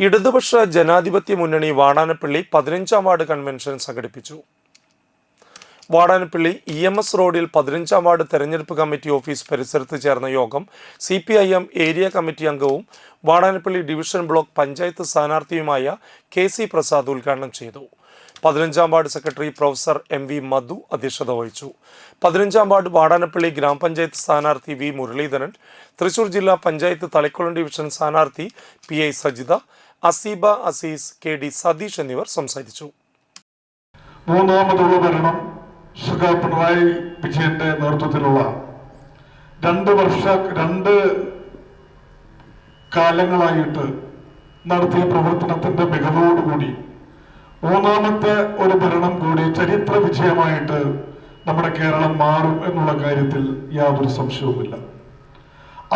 ഇടതുപക്ഷ ജനാധിപത്യ മുന്നണി വാടാനപ്പള്ളി പതിനഞ്ചാം വാർഡ് കൺവെൻഷൻ സംഘടിപ്പിച്ചു. വാടാനപ്പള്ളി ഇ എം എസ് റോഡിൽ പതിനഞ്ചാം വാർഡ് തെരഞ്ഞെടുപ്പ് കമ്മിറ്റി ഓഫീസ് പരിസരത്ത് ചേർന്ന യോഗം C P I M area committee അംഗവും വാടാനപ്പള്ളി ഡിവിഷൻ ബ്ലോക്ക് പഞ്ചായത്ത് സ്ഥാനാർത്ഥിയുമായ കെ സി പ്രസാദ് ഉദ്ഘാടനം ചെയ്തു. പതിനഞ്ചാം ward secretary professor M V Madhu അധ്യക്ഷത വഹിച്ചു. പതിനഞ്ചാം വാർഡ് വാടാനപ്പള്ളി ഗ്രാമപഞ്ചായത്ത് സ്ഥാനാർത്ഥി വി മുരളീധരൻ തൃശൂർ ജില്ലാ പഞ്ചായത്ത് തളിക്കുളം ഡിവിഷൻ സ്ഥാനാർത്ഥി P I Sajitha Aseeba Azeez K D Satheesh എന്നിവർ സംസാരിച്ചു. മൂന്നാമതുള്ള ഭരണം സുഖ പിണറായി വിജയന്റെ നേതൃത്വത്തിലുള്ള രണ്ട് വർഷ രണ്ട് കാലങ്ങളായിട്ട് നടത്തിയ പ്രവർത്തനത്തിന്റെ മികവോടുകൂടി മൂന്നാമത്തെ ഒരു ഭരണം കൂടി ചരിത്ര വിജയമായിട്ട് നമ്മുടെ കേരളം മാറും എന്നുള്ള കാര്യത്തിൽ യാതൊരു സംശയവുമില്ല.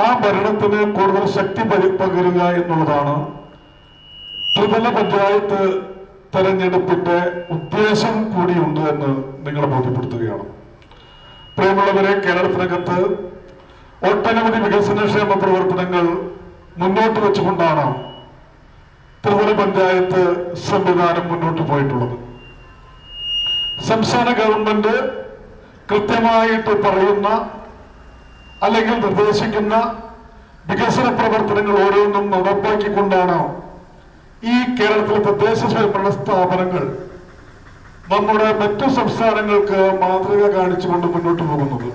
ആ ഭരണത്തിന് കൂടുതൽ ശക്തി പകരുക എന്നുള്ളതാണ് ത്രിതല പഞ്ചായത്ത് തെരഞ്ഞെടുപ്പിന്റെ ഉദ്ദേശം കൂടിയുണ്ട് എന്ന് നിങ്ങളെ ബോധ്യപ്പെടുത്തുകയാണ്. പ്രിയമുള്ളവരെ കേരളത്തിനകത്ത് ഒട്ടനവധി വികസനക്ഷേമ പ്രവർത്തനങ്ങൾ മുന്നോട്ട് വെച്ചുകൊണ്ടാണ് ത്രിതല പഞ്ചായത്ത് സംവിധാനം മുന്നോട്ട് പോയിട്ടുള്ളത്. സംസ്ഥാന ഗവൺമെന്റ് കൃത്യമായിട്ട് പറയുന്ന അല്ലെങ്കിൽ നിർദ്ദേശിക്കുന്ന വികസന പ്രവർത്തനങ്ങൾ ഓരോന്നും നടപ്പാക്കിക്കൊണ്ടാണ് ഈ കേരളത്തിലെ തദ്ദേശ സ്വയംഭരണ സ്ഥാപനങ്ങൾ നമ്മുടെ മറ്റു സംസ്ഥാനങ്ങൾക്ക് മാതൃക കാണിച്ചുകൊണ്ട് മുന്നോട്ട് പോകുന്നത്.